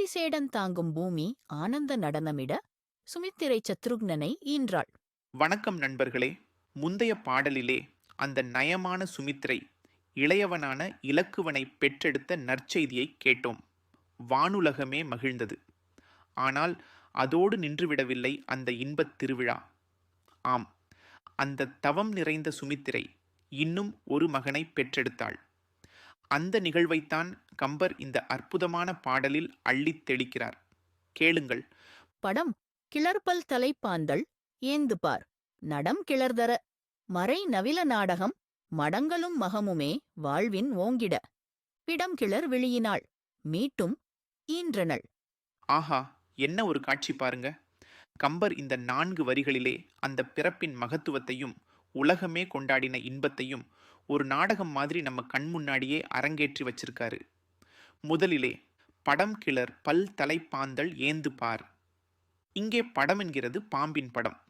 ஆதிசேடன் தாங்கும் பூமி ஆனந்த நடனமிட சுமித்திரை சத்ருக்னனை ஈன்றாள். வணக்கம் நண்பர்களே. முந்தைய பாடலிலே அந்த நயமான சுமித்திரை இளையவனான இலக்குவனை பெற்றெடுத்த நற்செய்தியை கேட்டோம். வானுலகமே மகிழ்ந்தது. ஆனால் அதோடு நின்றுவிடவில்லை அந்த இன்பத் திருவிழா. ஆம் அந்த தவம் நிறைந்த சுமித்திரை இன்னும் ஒரு மகனை பெற்றெடுத்தாள். அந்த நிகழ்வைத்தான் கம்பர் இந்த அற்புதமான பாடலில் அள்ளித் தெளிக்கிறார். கேளுங்கள். படம் கிளர்பல் தலைப்பாந்தள் ஏந்து பார். நடம் கிளர்தர. மறை நவில நாடகம் மடங்களும் மகமுமே வாழ்வின் ஓங்கிட. பிடம் கிளர் விழியினாள் மீட்டும் ஈன்றனள். ஆஹா என்ன ஒரு காட்சி பாருங்க. கம்பர் இந்த நான்கு வரிகளிலே அந்த பிறப்பின் மகத்துவத்தையும் உலகமே கொண்டாடின இன்பத்தையும் ஒரு நாடகம் மாதிரி நம்ம கண் முன்னாடியே அரங்கேற்றி வச்சிருக்காரு. முதலிலே படம் கிளர் பல் தலைப்பாந்தள் ஏந்து பார். இங்கே படம் என்கிறது பாம்பின் படம்.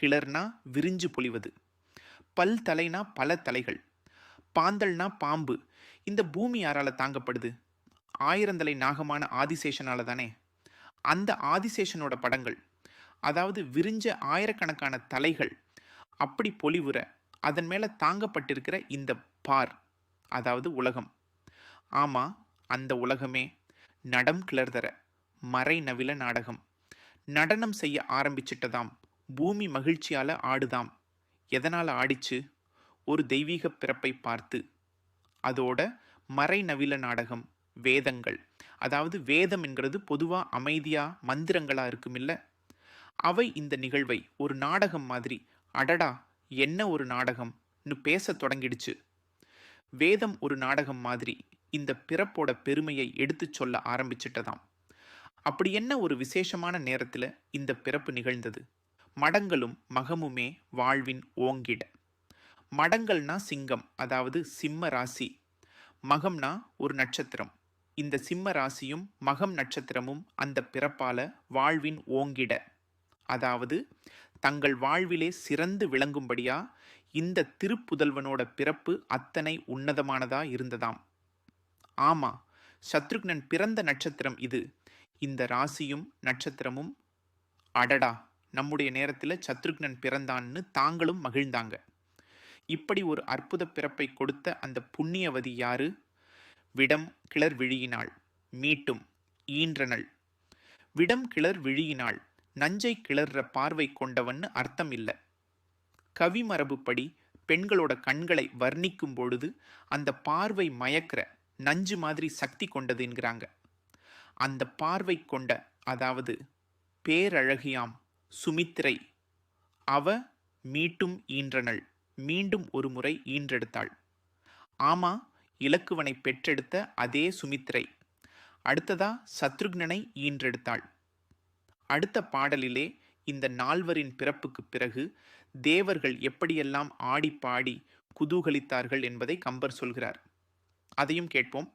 கிளர்னா விரிஞ்சு பொழிவது. பல் தலைனா பல தலைகள். பாந்தல்னா பாம்பு. இந்த பூமி யாரால் தாங்கப்படுது? ஆயிரந்தலை நாகமான ஆதிசேஷனால தானே. அந்த ஆதிசேஷனோட படங்கள். அதாவது விரிஞ்ச ஆயிரக்கணக்கான தலைகள். அப்படி பொலிவுற அதன் மேலே தாங்கப்பட்டிருக்கிற இந்த பார் அதாவது உலகம். ஆமாம் அந்த உலகமே நடம் கிளர்தர மறை நவில நாடகம். நடனம் செய்ய ஆரம்பிச்சிட்டதாம். பூமி மகிழ்ச்சியால் ஆடுதாம். எதனால் ஆடிச்சு? ஒரு தெய்வீக பிறப்பை பார்த்து. அதோட மறை நவில நாடகம் வேதங்கள். அதாவது வேதம் என்கிறது பொதுவாக அமைதியாக மந்திரங்களாக இருக்குமில்ல? அவை இந்த நிகழ்வை ஒரு நாடகம் மாதிரி அடடா என்ன ஒரு நாடகம்னு பேசத் தொடங்கிடுச்சு. வேதம் ஒரு நாடகம் மாதிரி இந்த பிறப்போட பெருமையை எடுத்துச் சொல்ல ஆரம்பிச்சிட்டதாம். அப்படி என்ன ஒரு விசேஷமான நேரத்தில் இந்த பிறப்பு நிகழ்ந்தது? மடங்களும் மகமுமே வாழ்வின் ஓங்கிட. மடங்கள்னா சிங்கம் அதாவது சிம்ம ராசி. மகம்னா ஒரு நட்சத்திரம். இந்த சிம்ம ராசியும் மகம் நட்சத்திரமும் அந்த பிறப்பால வாழ்வின் ஓங்கிட. அதாவது தங்கள் வாழ்விலே சிறந்து விளங்கும்படியா? இந்த திருப்புதல்வனோட பிறப்பு அத்தனை உன்னதமானதா இருந்ததாம். ஆமா சத்ருக்னன் பிறந்த நட்சத்திரம் இது. இந்த ராசியும் நட்சத்திரமும் அடடா நம்முடைய நேரத்தில் சத்ருக்னன் பிறந்தான்னு தாங்களும் மகிழ்ந்தாங்க. இப்படி ஒரு அற்புத பிறப்பை கொடுத்த அந்த புண்ணியவதி யாரு? விடம் கிளர் விழியினாள் மீட்டும் ஈன்றனள். விடம் கிளர் விழியினாள் நஞ்சை கிளர்ற பார்வை கொண்டவன்னு அர்த்தம் இல்லை கவி மரபுப்படி பெண்களோட கண்களை வர்ணிக்கும் பொழுது அந்த பார்வை மயக்கிற நஞ்சு மாதிரி சக்தி கொண்டதுங்கிறாங்க. அந்த பார்வை கொண்ட அதாவது பேரழகியாம் சுமித்திரை அவ மீட்டும் ஈன்றனள் மீண்டும் ஒரு முறை ஈன்றெடுத்தாள். ஆமா இலக்குவனை பெற்றெடுத்த அதே சுமித்திரை. அடுத்ததா சத்ருக்னனை ஈன்றெடுத்தாள். அடுத்த பாடலிலே இந்த நால்வரின் பிறப்புக்கு பிறகு தேவர்கள் எப்படியெல்லாம் ஆடி பாடி குதூகலித்தார்கள் என்பதை கம்பர் சொல்கிறார். அதையும் கேட்போம்.